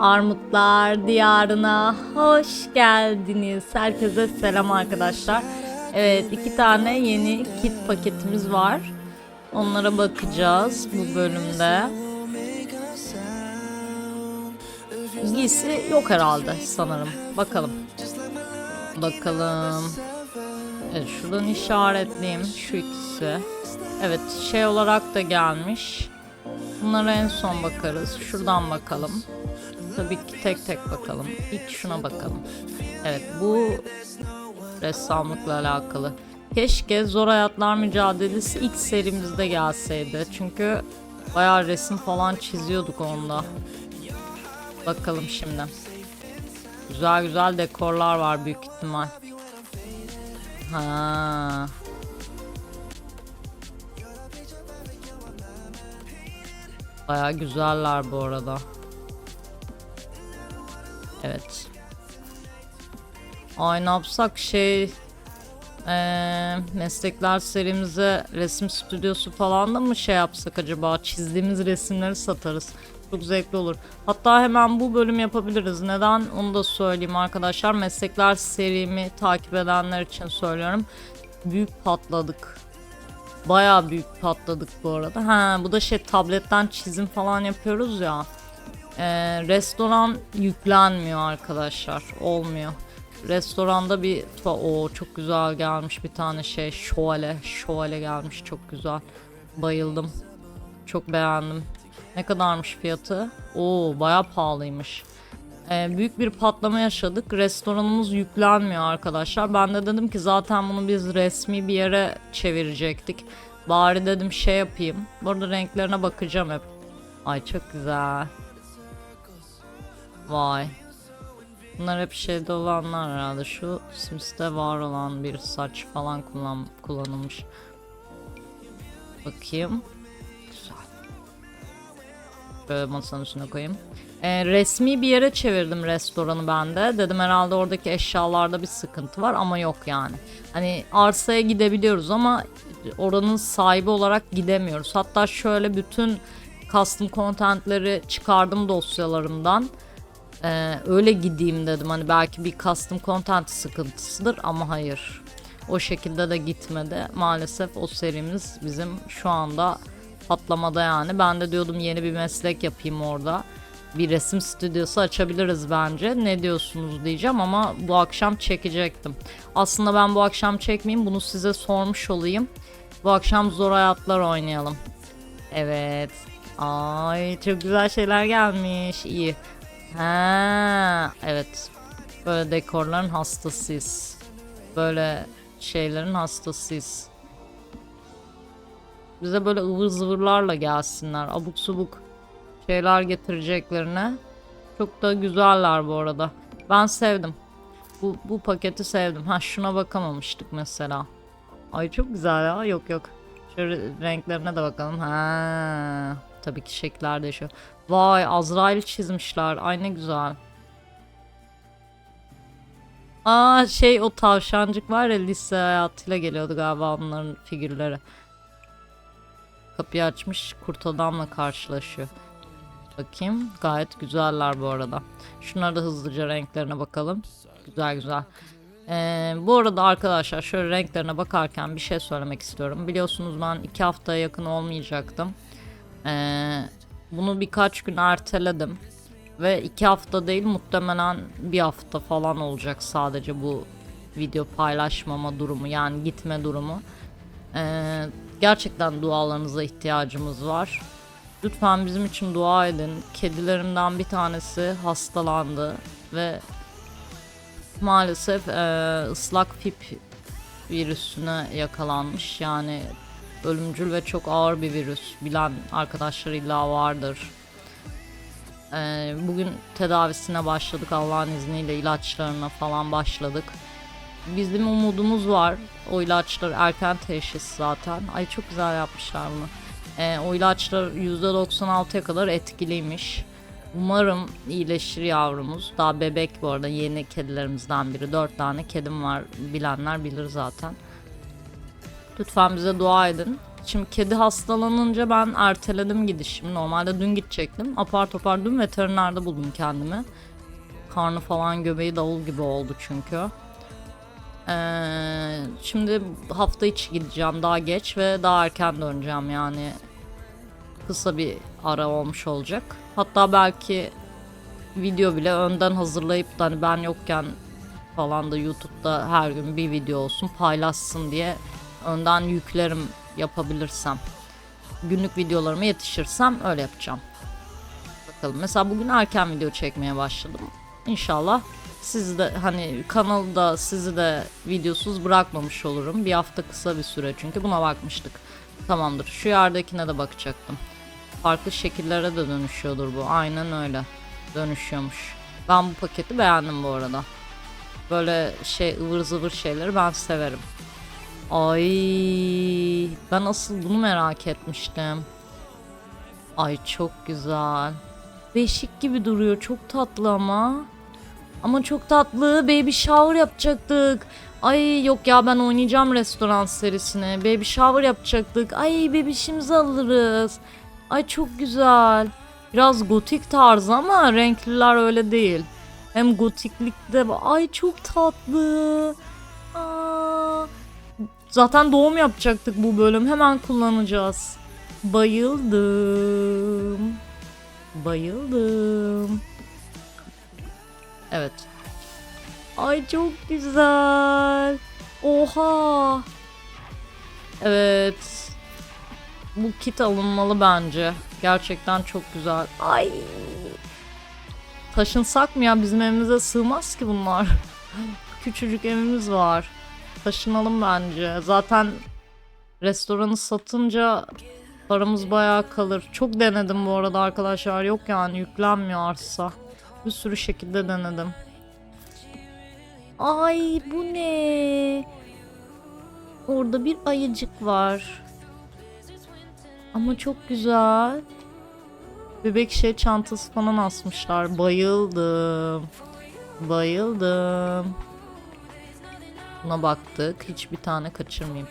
Armutlar diyarına hoş geldiniz. Herkese selam arkadaşlar. Evet iki tane yeni kit paketimiz var. Onlara bakacağız bu bölümde. Giysi yok herhalde sanırım. Bakalım. Bakalım. Evet şuradan işaretleyeyim şu ikisi. Evet şey olarak da gelmiş. Bunlara en son bakarız. Şuradan bakalım. Tabii ki tek tek bakalım. İlk şuna bakalım. Evet bu ressamlıkla alakalı. Keşke Zor Hayatlar Mücadelesi ilk serimizde gelseydi. Çünkü bayağı resim falan çiziyorduk onda. Bakalım şimdi. Güzel güzel dekorlar var büyük ihtimal. Ha. Baya güzeller bu arada. Evet. Ay ne yapsak şey eee, meslekler serimize resim stüdyosu falan da mı şey yapsak acaba çizdiğimiz resimleri satarız. Çok zevkli olur. Hatta hemen bu bölüm yapabiliriz. Neden onu da söyleyeyim arkadaşlar. Meslekler serimi takip edenler için söylüyorum. Büyük patladık. Bayağı büyük patladık bu arada. Ha bu da şey tabletten çizim falan yapıyoruz ya. Ee, restoran yüklenmiyor arkadaşlar. Olmuyor. Restoranda bir o çok güzel gelmiş bir tane şey şövalye şövalye gelmiş çok güzel. Bayıldım. Çok beğendim. Ne kadarmış fiyatı? Oo bayağı pahalıymış. Ee, büyük bir patlama yaşadık. Restoranımız yüklenmiyor arkadaşlar. Ben de dedim ki zaten bunu biz resmi bir yere çevirecektik. Bari dedim şey yapayım. Burada renklerine bakacağım hep. Ay çok güzel. Vay. Bunlar hep şeyde olanlar herhalde. Şu Sims'te var olan bir saç falan kullan kullanılmış. Bakayım. Güzel. Böyle masanın üstüne koyayım. Ee, resmi bir yere çevirdim restoranı ben de. Dedim herhalde oradaki eşyalarda bir sıkıntı var ama yok yani. Hani arsaya gidebiliyoruz ama oranın sahibi olarak gidemiyoruz. Hatta şöyle bütün custom contentleri çıkardım dosyalarımdan. Ee, öyle gideyim dedim. Hani belki bir custom content sıkıntısıdır ama hayır. O şekilde de gitmedi. Maalesef o serimiz bizim şu anda patlamada yani. Ben de diyordum yeni bir meslek yapayım orada. Bir resim stüdyosu açabiliriz bence. Ne diyorsunuz diyeceğim ama bu akşam çekecektim. Aslında ben bu akşam çekmeyeyim. Bunu size sormuş olayım. Bu akşam zor hayatlar oynayalım. Evet. Ay çok güzel şeyler gelmiş. İyi. Ha, evet. Böyle dekorların hastasıyız. Böyle şeylerin hastasıyız. Bize böyle ıvır zıvırlarla gelsinler. Abuk subuk şeyler getireceklerine. Çok da güzeller bu arada. Ben sevdim. Bu, bu paketi sevdim. Ha şuna bakamamıştık mesela. Ay çok güzel ya. Yok yok. Şöyle renklerine de bakalım. Ha. Tabii ki şekiller değişiyor. Vay Azrail çizmişler. Ay ne güzel. Aa şey o tavşancık var ya lise hayatıyla geliyordu galiba onların figürleri. Kapıyı açmış kurt adamla karşılaşıyor. Bakayım gayet güzeller bu arada. Şunlara da hızlıca renklerine bakalım. Güzel güzel. Ee, bu arada arkadaşlar şöyle renklerine bakarken bir şey söylemek istiyorum. Biliyorsunuz ben iki haftaya yakın olmayacaktım. Ee, bunu birkaç gün erteledim. Ve iki hafta değil muhtemelen bir hafta falan olacak sadece bu video paylaşmama durumu yani gitme durumu. Ee, gerçekten dualarınıza ihtiyacımız var. Lütfen bizim için dua edin. Kedilerimden bir tanesi hastalandı ve maalesef e, ıslak pip virüsüne yakalanmış. Yani ölümcül ve çok ağır bir virüs. Bilen arkadaşlar illa vardır. Ee, bugün tedavisine başladık Allah'ın izniyle ilaçlarına falan başladık. Bizim umudumuz var. O ilaçlar erken teşhis zaten. Ay çok güzel yapmışlar bunu. Ee, o ilaçlar %96'ya kadar etkiliymiş. Umarım iyileşir yavrumuz. Daha bebek bu arada yeni kedilerimizden biri. Dört tane kedim var. Bilenler bilir zaten. Lütfen bize dua edin. Şimdi kedi hastalanınca ben erteledim gidişimi. Normalde dün gidecektim. Apar topar dün veterinerde buldum kendimi. Karnı falan göbeği davul gibi oldu çünkü. Ee, şimdi hafta içi gideceğim daha geç ve daha erken döneceğim yani. Kısa bir ara olmuş olacak. Hatta belki video bile önden hazırlayıp da hani ben yokken falan da YouTube'da her gün bir video olsun paylaşsın diye önden yüklerim yapabilirsem. Günlük videolarıma yetişirsem öyle yapacağım. Bakalım. Mesela bugün erken video çekmeye başladım. İnşallah siz de hani kanalda sizi de videosuz bırakmamış olurum. Bir hafta kısa bir süre çünkü buna bakmıştık. Tamamdır. Şu yerdekine de bakacaktım. Farklı şekillere de dönüşüyordur bu. Aynen öyle. Dönüşüyormuş. Ben bu paketi beğendim bu arada. Böyle şey ıvır zıvır şeyleri ben severim. Ay ben asıl bunu merak etmiştim. Ay çok güzel. Beşik gibi duruyor. Çok tatlı ama. Ama çok tatlı. Baby shower yapacaktık. Ay yok ya ben oynayacağım restoran serisini. Baby shower yapacaktık. Ay bebişimizi alırız. Ay çok güzel. Biraz gotik tarzı ama renkliler öyle değil. Hem gotiklikte ay çok tatlı. Aa, zaten doğum yapacaktık bu bölüm. Hemen kullanacağız. Bayıldım. Bayıldım. Evet. Ay çok güzel. Oha. Evet. Bu kit alınmalı bence. Gerçekten çok güzel. Ay. Taşınsak mı ya bizim evimize sığmaz ki bunlar. Küçücük evimiz var. Taşınalım bence. Zaten restoranı satınca paramız bayağı kalır. Çok denedim bu arada arkadaşlar. Yok yani yüklenmiyor arsa. Bir sürü şekilde denedim. Ay bu ne? Orada bir ayıcık var. Ama çok güzel. Bebek şey çantası falan asmışlar. Bayıldım. Bayıldım. Buna baktık. Hiçbir tane kaçırmayayım.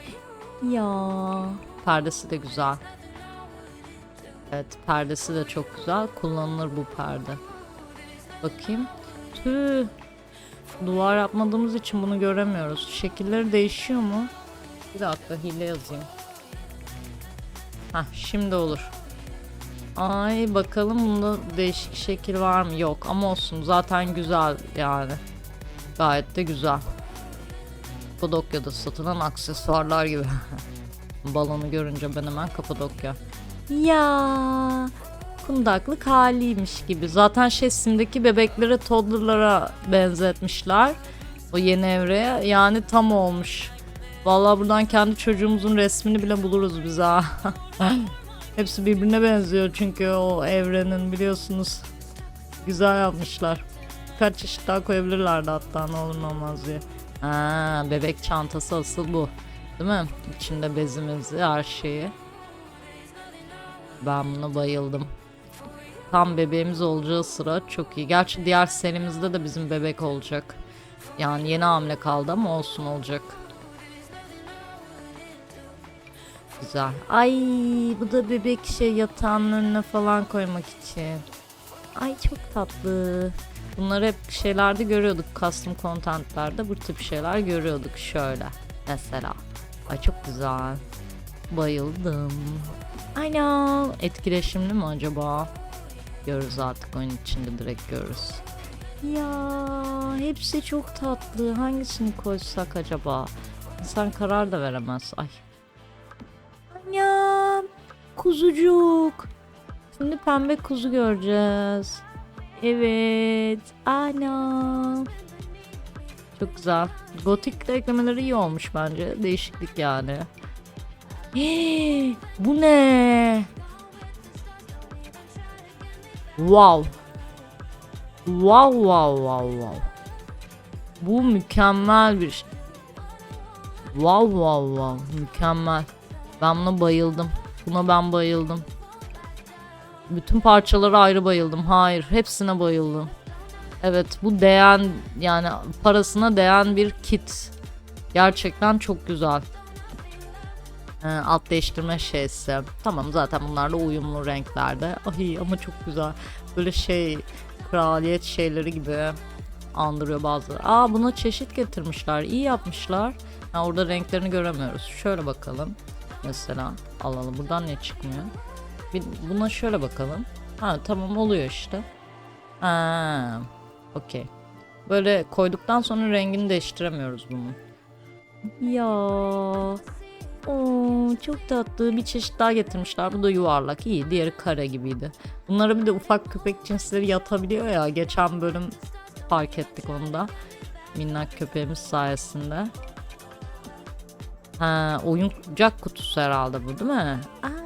Ya. Perdesi de güzel. Evet perdesi de çok güzel. Kullanılır bu perde. Bakayım. Tüh. Duvar yapmadığımız için bunu göremiyoruz. Şekilleri değişiyor mu? Bir dakika hile yazayım. Hah şimdi olur. Ay bakalım bunda değişik şekil var mı? Yok ama olsun zaten güzel yani. Gayet de güzel. Kapadokya'da satılan aksesuarlar gibi. Balonu görünce ben hemen Kapadokya. Ya kundaklık haliymiş gibi. Zaten şey simdeki bebekleri toddler'lara benzetmişler. O yeni evreye yani tam olmuş. Vallahi buradan kendi çocuğumuzun resmini bile buluruz biz ha. Hepsi birbirine benziyor çünkü o evrenin biliyorsunuz. Güzel yapmışlar. Kaç çeşit daha koyabilirlerdi hatta ne olur ne olmaz diye. Ha, bebek çantası asıl bu. Değil mi? İçinde bezimizi, her şeyi. Ben buna bayıldım. Tam bebeğimiz olacağı sıra çok iyi. Gerçi diğer serimizde de bizim bebek olacak. Yani yeni hamle kaldı ama olsun olacak. Güzel. Ay bu da bebek şey yatağının önüne falan koymak için. Ay çok tatlı. Bunları hep şeylerde görüyorduk. Custom contentlerde bu tip şeyler görüyorduk şöyle. Mesela. Ay çok güzel. Bayıldım. Anam. Etkileşimli mi acaba? Görürüz artık oyun içinde direkt görürüz. Ya hepsi çok tatlı. Hangisini koysak acaba? İnsan karar da veremez. Ay. Anam. Kuzucuk. Şimdi pembe kuzu göreceğiz. Evet. Anam. Çok güzel. Gotik de eklemeleri iyi olmuş bence. Değişiklik yani. Hii, bu ne? Wow. Wow wow wow wow. Bu mükemmel bir şey. Wow wow wow mükemmel. Ben buna bayıldım. Buna ben bayıldım. Bütün parçalara ayrı bayıldım. Hayır, hepsine bayıldım. Evet, bu değen yani parasına değen bir kit. Gerçekten çok güzel. Ee, alt değiştirme şeysi. Tamam zaten bunlar da uyumlu renklerde. Ay ama çok güzel. Böyle şey kraliyet şeyleri gibi andırıyor bazıları. Aa buna çeşit getirmişler. İyi yapmışlar. Ha, orada renklerini göremiyoruz. Şöyle bakalım. Mesela alalım. Buradan ne çıkmıyor? Bir, buna şöyle bakalım. Ha tamam oluyor işte. Ha, okey. Böyle koyduktan sonra rengini değiştiremiyoruz bunun. Ya. Oo, çok tatlı bir çeşit daha getirmişler. Bu da yuvarlak. iyi. Diğeri kare gibiydi. Bunlara bir de ufak köpek cinsleri yatabiliyor ya. Geçen bölüm fark ettik onu da. Minnak köpeğimiz sayesinde. Ha, oyuncak kutusu herhalde bu değil mi? Aa,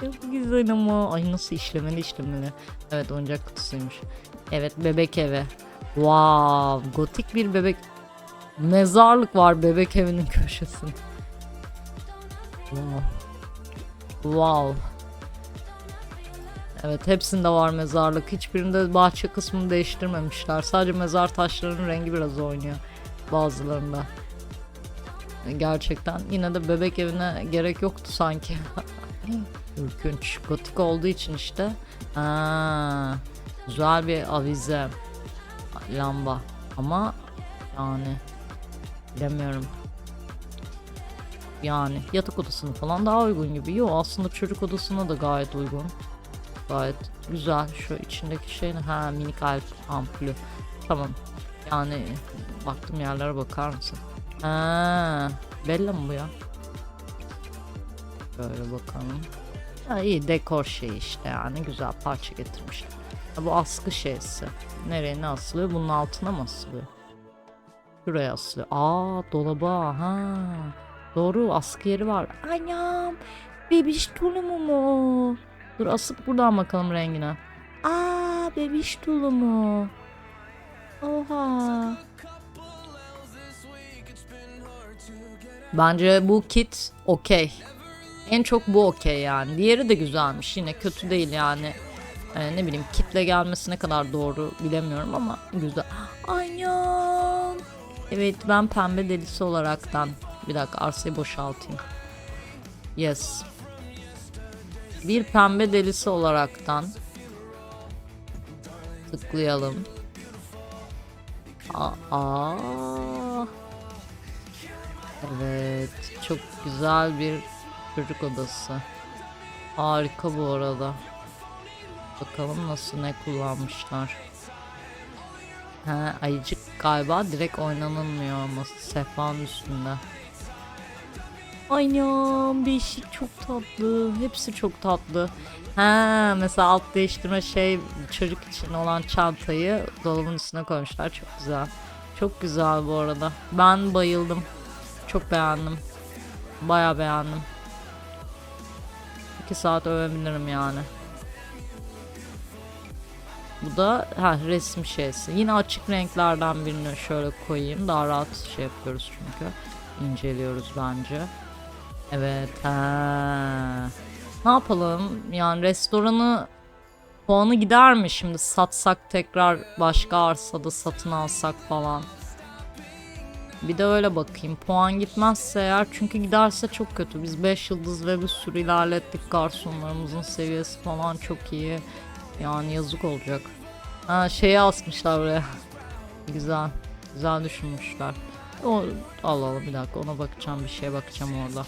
çok güzel ama. Ay nasıl işlemeli işlemeli. Evet oyuncak kutusuymuş. Evet bebek evi. Wow, gotik bir bebek mezarlık var bebek evinin köşesinde. Wow. Wow. Evet hepsinde var mezarlık. Hiçbirinde bahçe kısmını değiştirmemişler. Sadece mezar taşlarının rengi biraz oynuyor. Bazılarında. Gerçekten yine de bebek evine gerek yoktu sanki. Ürkünç. Gotik olduğu için işte. Ha, güzel bir avize. Lamba. Ama yani bilemiyorum. Yani yatak odasını falan daha uygun gibi. Yo aslında çocuk odasına da gayet uygun. Gayet güzel. Şu içindeki şey ne? Ha minik ampulü. Tamam. Yani baktım yerlere bakar mısın? Ha, Bella mı bu ya? Böyle bakalım. Ha, iyi dekor şey işte yani güzel parça getirmişler. Ha, bu askı şeysi. Nereye ne asılıyor? Bunun altına mı asılıyor? Şuraya asılıyor. Aa dolaba ha. Doğru askı yeri var. Anam bebiş tulumu mu? Dur asıp buradan bakalım rengine. Aa bebiş tulumu. Oha. Bence bu kit okey. En çok bu okey yani. Diğeri de güzelmiş yine kötü değil yani. Ee, ne bileyim kitle gelmesi ne kadar doğru bilemiyorum ama güzel. Anam. Evet ben pembe delisi olaraktan. Bir dakika arsayı boşaltayım. Yes. Bir pembe delisi olaraktan. Tıklayalım. Aa. Evet. Çok güzel bir çocuk odası. Harika bu arada. Bakalım nasıl ne kullanmışlar. Ha, ayıcık galiba direkt oynanılmıyor ama sehpanın üstünde. Aynen değişik çok tatlı. Hepsi çok tatlı. Ha mesela alt değiştirme şey çocuk için olan çantayı dolabın üstüne koymuşlar. Çok güzel. Çok güzel bu arada. Ben bayıldım. Çok beğendim. Baya beğendim. 2 saat övebilirim yani. Bu da ha, resim şeysi. Yine açık renklerden birini şöyle koyayım. Daha rahat şey yapıyoruz çünkü. İnceliyoruz bence. Evet. Ha. Ne yapalım? Yani restoranı puanı gider mi şimdi satsak tekrar başka arsada satın alsak falan. Bir de öyle bakayım. Puan gitmezse eğer çünkü giderse çok kötü. Biz 5 yıldız ve bir sürü ilerlettik. Garsonlarımızın seviyesi falan çok iyi. Yani yazık olacak. Ha şeyi asmışlar buraya. Güzel. Güzel düşünmüşler. O Allah Allah bir dakika ona bakacağım bir şeye bakacağım orada.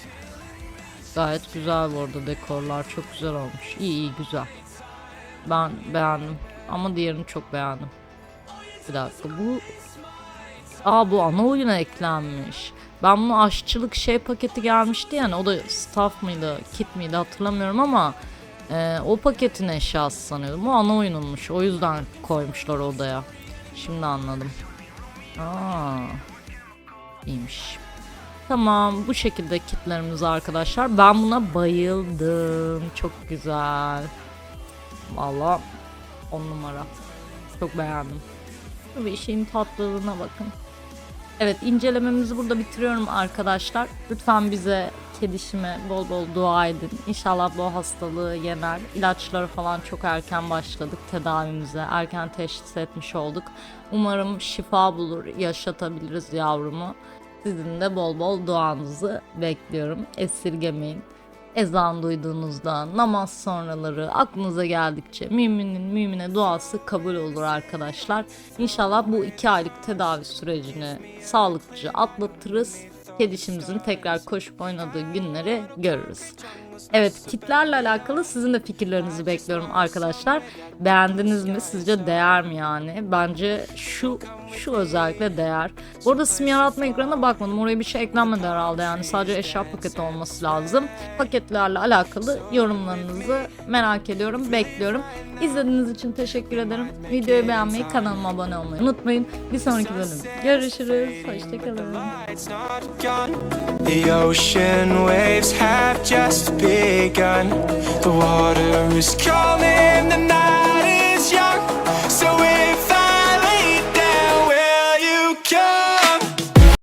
Gayet güzel bu arada dekorlar çok güzel olmuş. İyi iyi güzel. Ben beğendim ama diğerini çok beğendim. Bir dakika bu Aa bu ana oyuna eklenmiş. Ben bunu aşçılık şey paketi gelmişti yani o da staff mıydı kit miydi hatırlamıyorum ama e, o paketin eşyası sanıyordum. Bu ana oyununmuş o yüzden koymuşlar odaya. Şimdi anladım. Aa, iyiymiş. Tamam bu şekilde kitlerimiz arkadaşlar. Ben buna bayıldım. Çok güzel. Valla on numara. Çok beğendim. Bir şeyin tatlılığına bakın. Evet incelememizi burada bitiriyorum arkadaşlar. Lütfen bize kedişime bol bol dua edin. İnşallah bu hastalığı yener. İlaçları falan çok erken başladık tedavimize. Erken teşhis etmiş olduk. Umarım şifa bulur, yaşatabiliriz yavrumu. Sizin de bol bol duanızı bekliyorum. Esirgemeyin. Ezan duyduğunuzda, namaz sonraları, aklınıza geldikçe müminin mümine duası kabul olur arkadaşlar. İnşallah bu iki aylık tedavi sürecini sağlıklıca atlatırız. Kedişimizin tekrar koşup oynadığı günleri görürüz. Evet kitlerle alakalı sizin de fikirlerinizi bekliyorum arkadaşlar. Beğendiniz mi? Sizce değer mi yani? Bence şu şu özellikle değer. Bu arada sim yaratma ekranına bakmadım. Oraya bir şey eklenmedi herhalde yani. Sadece eşya paketi olması lazım. Paketlerle alakalı yorumlarınızı merak ediyorum. Bekliyorum. İzlediğiniz için teşekkür ederim. Videoyu beğenmeyi, kanalıma abone olmayı unutmayın. Bir sonraki bölüm görüşürüz. Hoşçakalın. begun. The water is calling, the night is young, so